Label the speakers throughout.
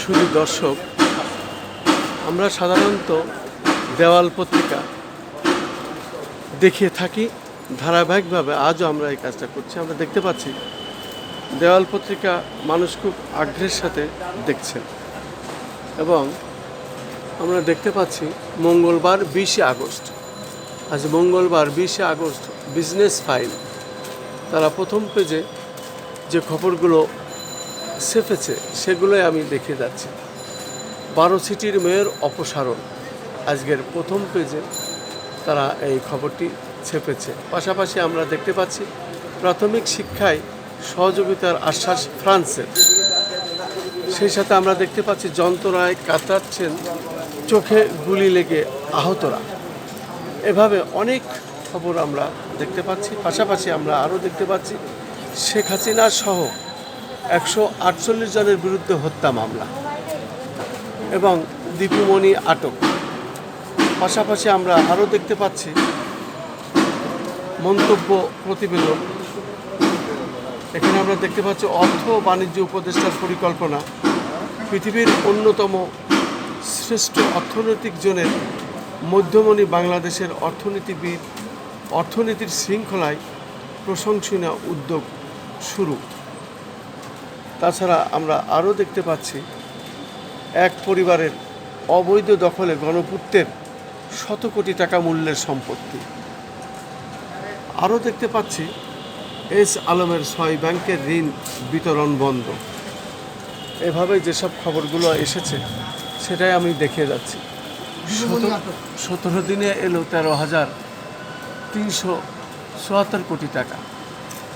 Speaker 1: শুধু দর্শক, আমরা সাধারণত দেওয়াল পত্রিকা দেখিয়ে থাকি। ধারাবাহিকভাবে আজও আমরা এই কাজটা করছি। আমরা দেখতে পাচ্ছি, দেওয়াল পত্রিকা মানুষ খুব আগ্রহের সাথে দেখছেন এবং আমরা দেখতে পাচ্ছি মঙ্গলবার বিশে আগস্ট। আজ মঙ্গলবার বিশে আগস্ট বিজনেস ফাইল। তারা প্রথম পেজে যে খবরগুলো সেফেছে সেগুলোই আমি দেখে যাচ্ছি। বারো সিটির মেয়র অপসারণ। আজকের প্রথম পেজে তারা এই খবরটি ছেপেছে। পাশাপাশি আমরা দেখতে পাচ্ছি প্রাথমিক শিক্ষায় সহযোগিতার আশ্বাস ফ্রান্সের। সেই সাথে আমরা দেখতে পাচ্ছি যন্ত্রণায় কাতরাচ্ছেন চোখে গুলি লেগে আহতরা। এভাবে অনেক খবর আমরা দেখতে পাচ্ছি, পাশাপাশি আমরা আরও দেখতে পাচ্ছি, শেখ হাসিনা সহ একশো আটচল্লিশ জনের বিরুদ্ধে হত্যা মামলা এবং দীপুমণি আটক। পাশাপাশি আমরা আরও দেখতে পাচ্ছি মন্তব্য প্রতিবেদন। এখানে আমরা দেখতে পাচ্ছি অর্থ বাণিজ্য উপদেষ্টার পরিকল্পনা, পৃথিবীর অন্যতম শ্রেষ্ঠ অর্থনৈতিক জোনের মধ্যমণি বাংলাদেশের অর্থনীতিবিদ, অর্থনীতির শৃঙ্খলায় প্রশংসনীয় উদ্যোগ শুরু। তাছাড়া আমরা আরও দেখতে পাচ্ছি, এক পরিবারের অবৈধ দখলে গণপূর্তের শত কোটি টাকা মূল্যের সম্পত্তি। আরও দেখতে পাচ্ছি, এস আলমের ছয় ব্যাংকের ঋণ বিতরণ বন্ধ। এভাবে যেসব খবরগুলো এসেছে সেটাই আমি দেখিয়ে যাচ্ছি। সতেরো দিনে এলো তেরো হাজার তিনশো চুয়াত্তর কোটি টাকা।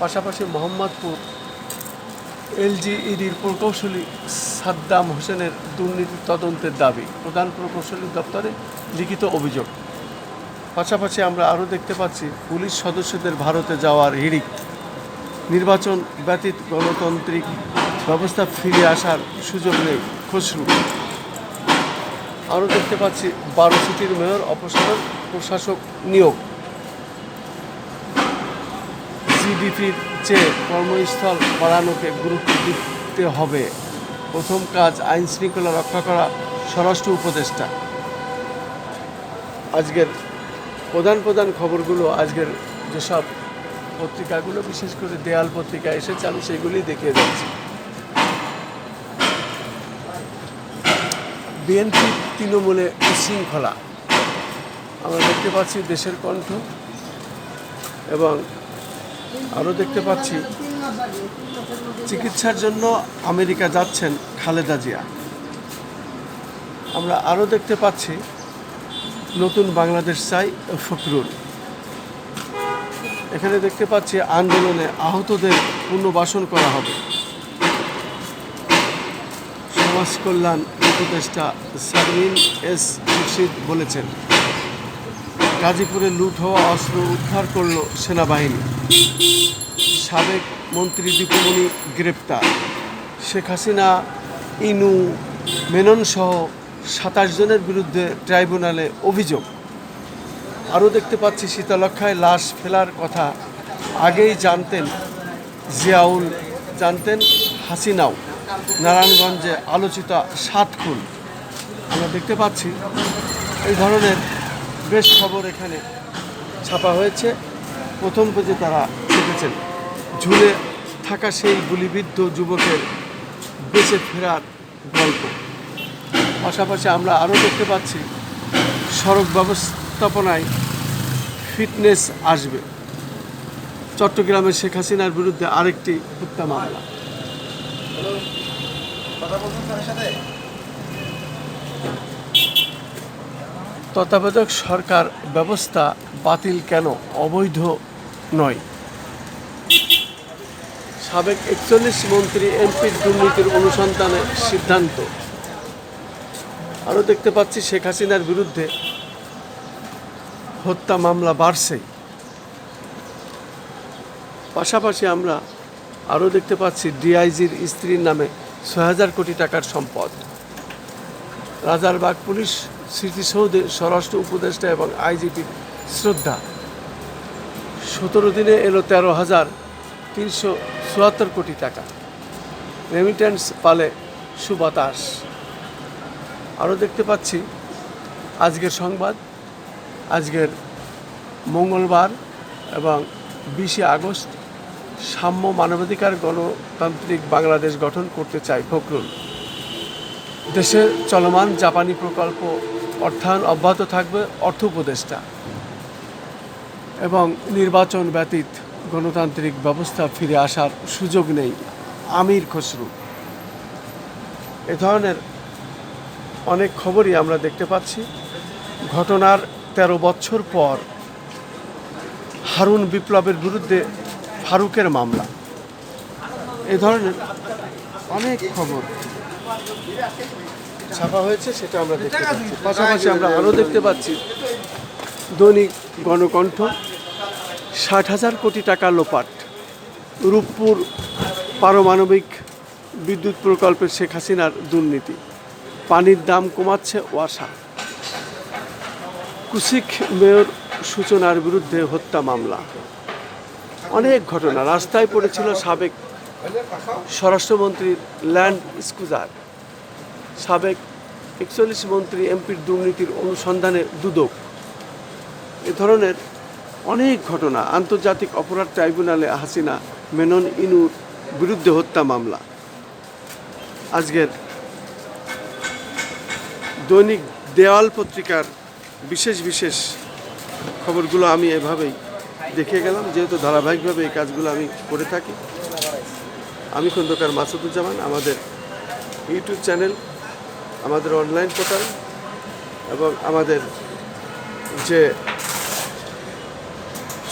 Speaker 1: পাশাপাশি মোহাম্মদপুর এলজিইডির প্রকৌশলী সাদ্দাম হোসেনের দুর্নীতি তদন্তের দাবি প্রধান প্রকৌশলী দপ্তরে লিখিত অভিযোগ। পাশাপাশি আমরা আরও দেখতে পাচ্ছি পুলিশ সদস্যদের ভারতে যাওয়ার হিড়িক। নির্বাচন ব্যতীত গণতান্ত্রিক ব্যবস্থা ফিরে আসার সুযোগ নেই খসরু। আরও দেখতে পাচ্ছি বারো সিটির মেয়র অপসারণ প্রশাসক নিয়োগ। জিডিপির চেয়ে কর্মস্থল বাড়ানোকে গুরুত্ব দিতে হবে। প্রথম কাজ আইন শৃঙ্খলা রক্ষা করা স্বরাষ্ট্র উপদেষ্টা। আজকের প্রধান প্রধান খবরগুলো, আজকের যেসব পত্রিকাগুলো, বিশেষ করে দেয়াল পত্রিকা এসেছে, আমি সেগুলি দেখিয়ে যাচ্ছি। বিএনপি তৃণমূলে উশৃঙ্খলা। আমরা দেখতে পাচ্ছি দেশের কণ্ঠ এবং আরও দেখতে পাচ্ছি চিকিৎসার জন্য আমেরিকা যাচ্ছেন খালেদা জিয়া। আমরা আরও দেখতে পাচ্ছি নতুন বাংলাদেশ চাই ফখরুল। এখানে দেখতে পাচ্ছি আন্দোলনে আহতদের পুনর্বাসন করা হবে। সমাজ কল্যাণ উপদেষ্টা সারমিন এস মুর্শিদ বলেছেন, গাজীপুরে লুট হওয়া অস্ত্র উদ্ধার করল সেনাবাহিনী। সাবেক মন্ত্রী দীপুমণি গ্রেপ্তার। শেখ হাসিনা, ইনু মেনন সহ সাতাশ জনের বিরুদ্ধে ট্রাইব্যুনালে অভিযোগ। আরও দেখতে পাচ্ছি শীতলক্ষায় লাশ ফেলার কথা। আগেই জানতেন জিয়াউল, জানতেন হাসিনাও। নারায়ণগঞ্জে আলোচিত সাত খুন। আমরা দেখতে পাচ্ছি, এই ধরনের বেশ খবর এখানে ছাপা হয়েছে। প্রথম পেজে তারা লিখেছেন ঝুলে থাকা সেই গুলিবিদ্ধ যুবকের বেঁচে ফেরার গল্প। পাশাপাশি আমরা আরও দেখতে পাচ্ছি, সড়ক ব্যবস্থাপনায় ফিটনেস আসবে। চট্টগ্রামের শেখ হাসিনার বিরুদ্ধে আরেকটি হত্যা মামলা। তত্ত্বাবধায়ক সরকার ব্যবস্থা বাতিল কেন? অবৈধ নয়। সাবেক একচল্লিশ মন্ত্রী এমপির দুর্নীতির অনুসন্ধানে সিদ্ধান্ত। আরও দেখতে পাচ্ছি শেখ হাসিনার বিরুদ্ধে হত্যা মামলা বাড়ছেই পাশাপাশি আমরা আরও দেখতে পাচ্ছি ডিআইজির স্ত্রীর নামে ছয় হাজার কোটি টাকার সম্পদ। রাজারবাগ পুলিশ, স্মৃতিসৌধে স্বরাষ্ট্র উপদেষ্টা এবং আইজিপির শ্রদ্ধা। সতেরো দিনে এলো তেরো হাজার তিনশো চুয়াত্তর কোটি টাকা। রেমিটেন্স পালে সুবাতাস। আরও দেখতে পাচ্ছি, আজকের সংবাদ, আজকের মঙ্গলবার এবং বিশে আগস্ট সাম্য মানবাধিকার গণতান্ত্রিক বাংলাদেশ গঠন করতে চায় ফখরুল। দেশের চলমান জাপানি প্রকল্প অর্থায়ন অব্যাহত থাকবে অর্থ উপদেষ্টা এবং নির্বাচন ব্যতীত গণতান্ত্রিক ব্যবস্থা ফিরে আসার সুযোগ নেই আমির খসরু। এ ধরনের অনেক খবরই আমরা দেখতে পাচ্ছি। ঘটনার ১৩ বছর পর হারুন বিপ্লবের বিরুদ্ধে ফারুকের মামলা। এ ধরনের অনেক খবর ছাপা হয়েছে, সেটা আমরা দেখতে পাচ্ছি। পাশাপাশি আমরা আরও দেখতে পাচ্ছি, দৈনিক গণকণ্ঠ, ষাট হাজার কোটি টাকা লোপাট। রূপপুর পারমাণবিক বিদ্যুৎ প্রকল্পে শেখ হাসিনার দুর্নীতি। পানির দাম কমাচ্ছে ওয়াসা। কুশিক মেয়র সূচনার বিরুদ্ধে হত্যা মামলা। অনেক ঘটনা। রাস্তায় পড়েছিল সাবেক স্বরাষ্ট্রমন্ত্রীর ল্যান্ড স্কুজার। সাবেক একচল্লিশ মন্ত্রী এমপির দুর্নীতির অনুসন্ধানে দুদক। এ ধরনের অনেক ঘটনা। আন্তর্জাতিক অপরাধ ট্রাইব্যুনালে হাসিনা, মেনন ইনুর বিরুদ্ধে হত্যা মামলা। আজকের দৈনিক দেওয়াল পত্রিকার বিশেষ বিশেষ খবরগুলো আমি এভাবেই দেখে গেলাম, যেহেতু ধারাবাহিকভাবে এই কাজগুলো আমি করে থাকি। আমি খন্দকার মাসুদুজ্জামান, আমাদের ইউটিউব চ্যানেল, আমাদের অনলাইন পোর্টাল এবং আমাদের যে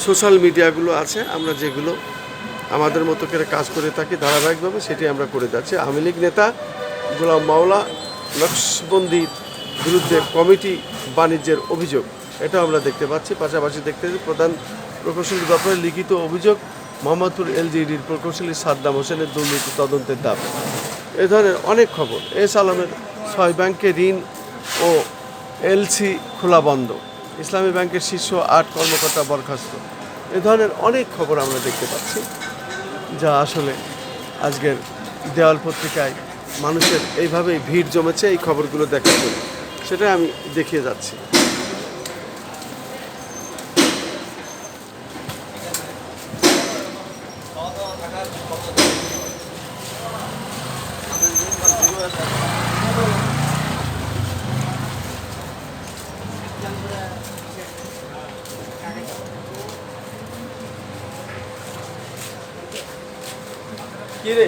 Speaker 1: সোশ্যাল মিডিয়াগুলো আছে, আমরা যেগুলো আমাদের মতো করে কাজ করে থাকি ধারাবাহিকভাবে, সেটি আমরা করে যাচ্ছি। আওয়ামী লীগ নেতা গোলাম মাওলা নকশবন্দির বিরুদ্ধে কমিটি বাণিজ্যের অভিযোগ এটা আমরা দেখতে পাচ্ছি। পাশাপাশি দেখতে প্রধান প্রকৌশলী ব্যাপারে লিখিত অভিযোগ, মোহাম্মদপুর এলজিডির প্রকৌশলী সাদ্দাম হোসেনের দুর্নীতি তদন্তের দাবি। এ ধরনের অনেক খবর। এস আলমের ছয় ব্যাংকে ঋণ ও এলসি খোলা বন্ধ। ইসলামী ব্যাংকের শীর্ষ আট কর্মকর্তা বরখাস্ত। এ ধরনের অনেক খবর আমরা দেখতে পাচ্ছি, যা আসলে আজকের দেওয়াল পত্রিকায় মানুষের এইভাবেই ভিড় জমেছে এই খবরগুলো দেখার জন্য। সেটাই আমি দেখিয়ে যাচ্ছি। কি রে